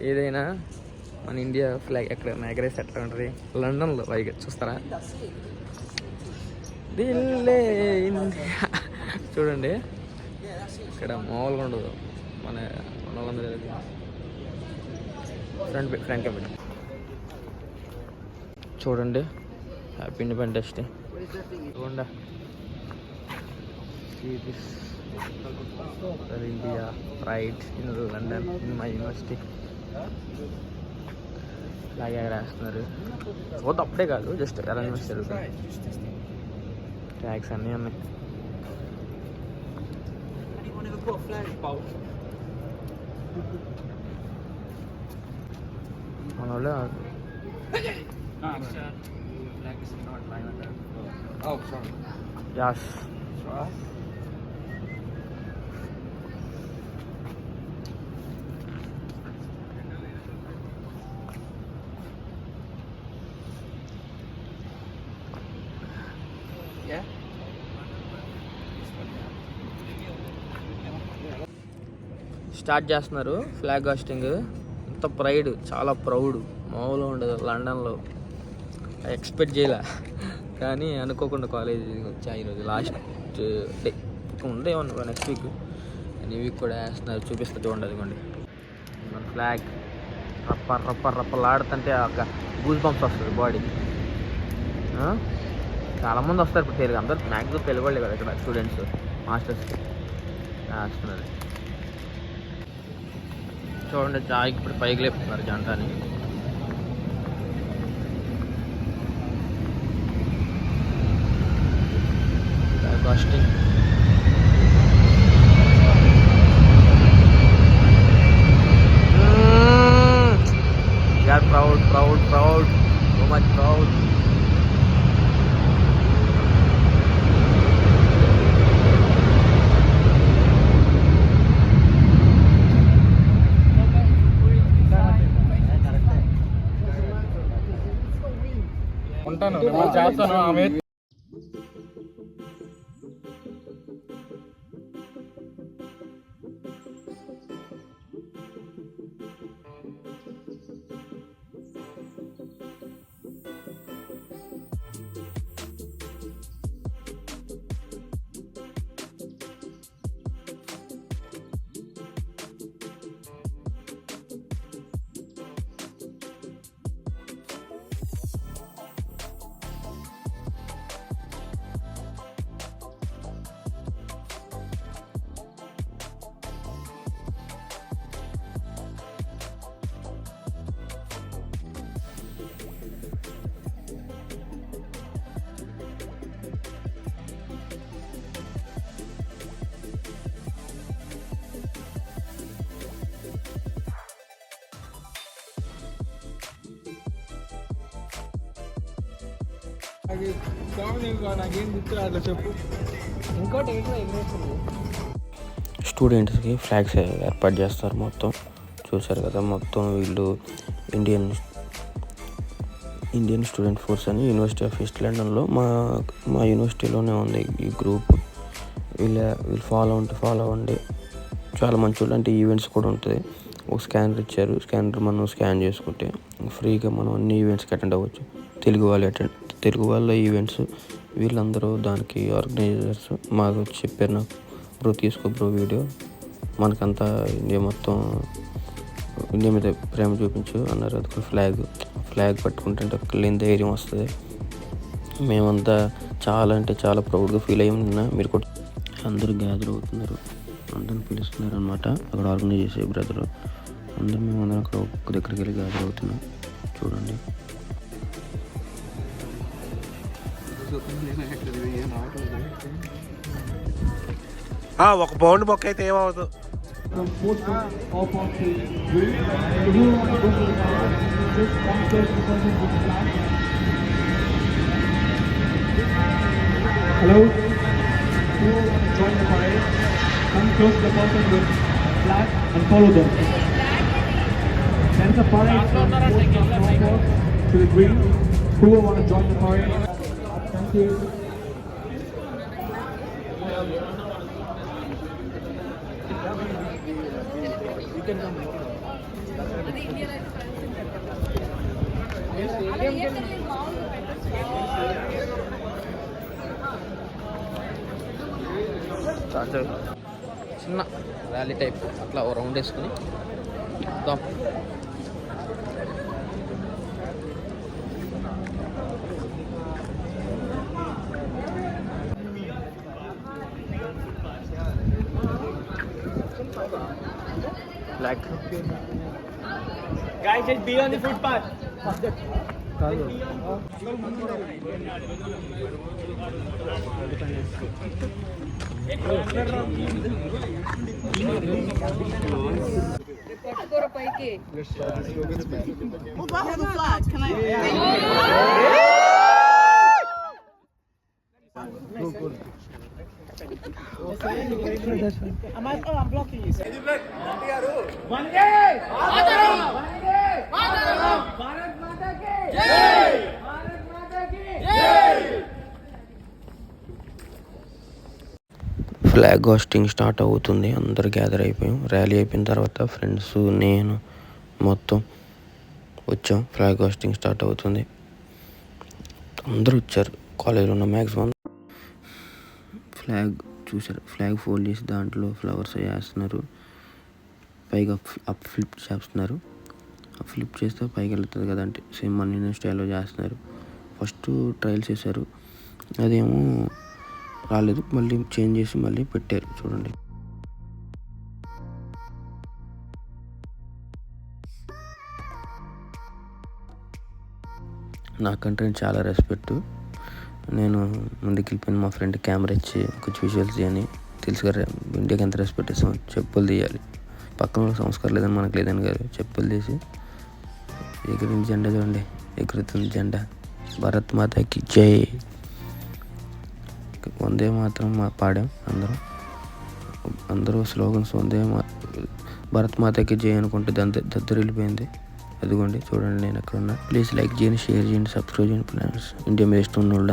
ఏదైనా మన India flag ఎక్కడ ఎగరేసి ఎట్లా ఉంటుంది? లండన్లో పైగా చూస్తారా? ఢిల్లే ఇండియా. చూడండి. ఇక్కడ మామూలుగా ఉండదు. మన మన ఫ్రంట్ ఫ్రంట్ కెమెరా చూడండి. హ్యాపీ ఇండిపెండెన్స్ డే చూడండి. India right in London in my university in my university. ఇలాగే రాస్తున్నారు పోతే అప్పుడే కాదు జస్ట్ అరేంజ్మెంట్స్ జరుగుతాయి ట్యాక్స్ అన్నీ ఉన్నాయి మన వాళ్ళే Oh, sorry. యాస్ స్టార్ట్ చేస్తున్నారు ఫ్లాగ్ హాస్టింగ్ ఇంత ప్రైడ్ చాలా ప్రౌడ్ మామూలుగా ఉండదు లండన్లో. ఎక్స్పెక్ట్ చేయలే. కానీ అనుకోకుండా కాలేజ్ వచ్చా ఈరోజు లాస్ట్ డే ఉండే నెక్స్ట్ వీక్ ఈ వీక్ కూడా వేస్తున్నారు చూపిస్తూ చూడండి అదిగోండి. మన ఫ్లాగ్ రప్ప రప్ప రప్పలాడుతుంటే ఒక గూజ్ బంప్స్ వస్తుంది బాడీ చాలామంది వస్తారు ఇప్పుడు తెలుగు అందరు మ్యాక్సిమం తెలుగు వాళ్ళే కదా ఇక్కడ స్టూడెంట్స్ మాస్టర్స్ వేస్తున్నారు. చూడండి చాయ్కి ఇప్పుడు పైకి లేపుతున్నారు జంటని కాస్టింగ్ యార్ proud proud proud. So much proud. ఉంటాను నేను చేస్తాను. ఆమె స్టూడెంట్స్కి ఫ్లాగ్స్ ఏర్పాటు చేస్తారు మొత్తం. చూశారు కదా మొత్తం వీళ్ళు ఇండియన్ ఇండియన్ స్టూడెంట్ ఫోర్స్ అని యూనివర్సిటీ ఆఫ్ ఈస్ట్ లండన్లో మా మా యూనివర్సిటీలోనే ఉంది ఈ గ్రూప్. వీళ్ళ వీళ్ళు ఫాలో ఉంటే ఫాలో అవ్వండి. చాలా మంచి అంటే ఈవెంట్స్ కూడా ఉంటుంది ఒక స్కానర్ ఇచ్చారు స్కానర్ మనం స్కాన్ చేసుకుంటే ఫ్రీగా మనం అన్ని ఈవెంట్స్కి అటెండ్ అవ్వచ్చు. తెలుగు వాళ్ళు అటెండ్ తెలుగు వాళ్ళ ఈవెంట్స్ వీళ్ళందరూ దానికి ఆర్గనైజర్స్ మాకు చెప్పారు నాకు. బ్రో తీసుకో బ్రో వీడియో మనకంతా ఇండియా మొత్తం ఇండియా మీద ప్రేమ చూపించు అన్నారు. అది ఫ్లాగ్ ఫ్లాగ్ పట్టుకుంటుంటే లేని ధైర్యం వస్తుంది. మేమంతా చాలా అంటే చాలా ప్రౌడ్గా ఫీల్ అయ్యి నిన్న. మీరు కూడా అందరూ గ్యాదర్ అవుతున్నారు. అందరిని పిలుస్తున్నారు అనమాట అక్కడ ఆర్గనైజ్ చేసే బ్రదర్ అందరూ మేము అందరం అక్కడ ఒక్క దగ్గరికి వెళ్ళి గ్యాదర్ అవుతున్నాం. చూడండి. ఒక పౌండ్ బొక్క అయితే ఏమవుతుంది Hello, to join the come close the with and follow them. The to the green. Who will want to join the party? Thank చిన్న ర్యాలీ టైప్. అట్లా ఓ రౌండ్ వేసుకుని వద్దాం black. Guys, just be on the footpath. Can I? Flag hoisting start అవుతుంది. అందరు gather అయిపోయాం. Rally అయిపోయిన తర్వాత ఫ్రెండ్స్ నేను మొత్తం వచ్చాం. ఫ్లాగ్ హోస్టింగ్ స్టార్ట్ అవుతుంది. అందరూ వచ్చారు. కాలేజీలో ఉన్న మ్యాక్సిమం ఫ్లాగ్ చూసారు ఫ్లాగ్ ఫోల్డ్ చేసి దాంట్లో ఫ్లవర్స్ వేస్తున్నారు. పైగా అప్ ఫ్లిప్ చేస్తున్నారు. ఫ్లిప్ చేస్తే పైకి వెళ్తుంది కదంటే సేమ్ మన స్టైల్లో చేస్తున్నారు. ఫస్ట్ ట్రయల్స్ చేశారు అదేమో రాలేదు. మళ్ళీ చేంజ్ చేసి మళ్ళీ పెట్టారు. చూడండి. నాకంటే చాలా రెస్పెక్ట్ నేను ముందుకు వెళ్ళిపోయిన మా ఫ్రెండ్ కెమెరా ఇచ్చి కొంచెం విజువల్స్ చేయని తెలుసు కదా ఇండియాకి ఎంత రెస్పెక్ట్ ఇస్తాం చెప్పులు తీయాలి. పక్కన సంస్కారం లేదని మనకు లేదని కాదు. చెప్పులు తీసి ఎగిరిన జెండా చూడండి. ఎగురుతుంది జెండా. భారత్ మాతకి జై. వందే మాత్రం మా పాడాం అందరం. అందరూ స్లోగన్స్ వందే మా భారత్ మాతకి జై అనుకుంటే దద్ద దద్దరు వెళ్ళిపోయింది. అదిగోండి చూడండి నేను ఎక్కడ ఉన్నా ప్లీజ్ లైక్ చేయండి షేర్ చేయండి సబ్స్క్రైబ్ చేయండి ఫ్రెండ్స్. ఇండియా మీద ఇష్టం ఉన్న వాళ్ళు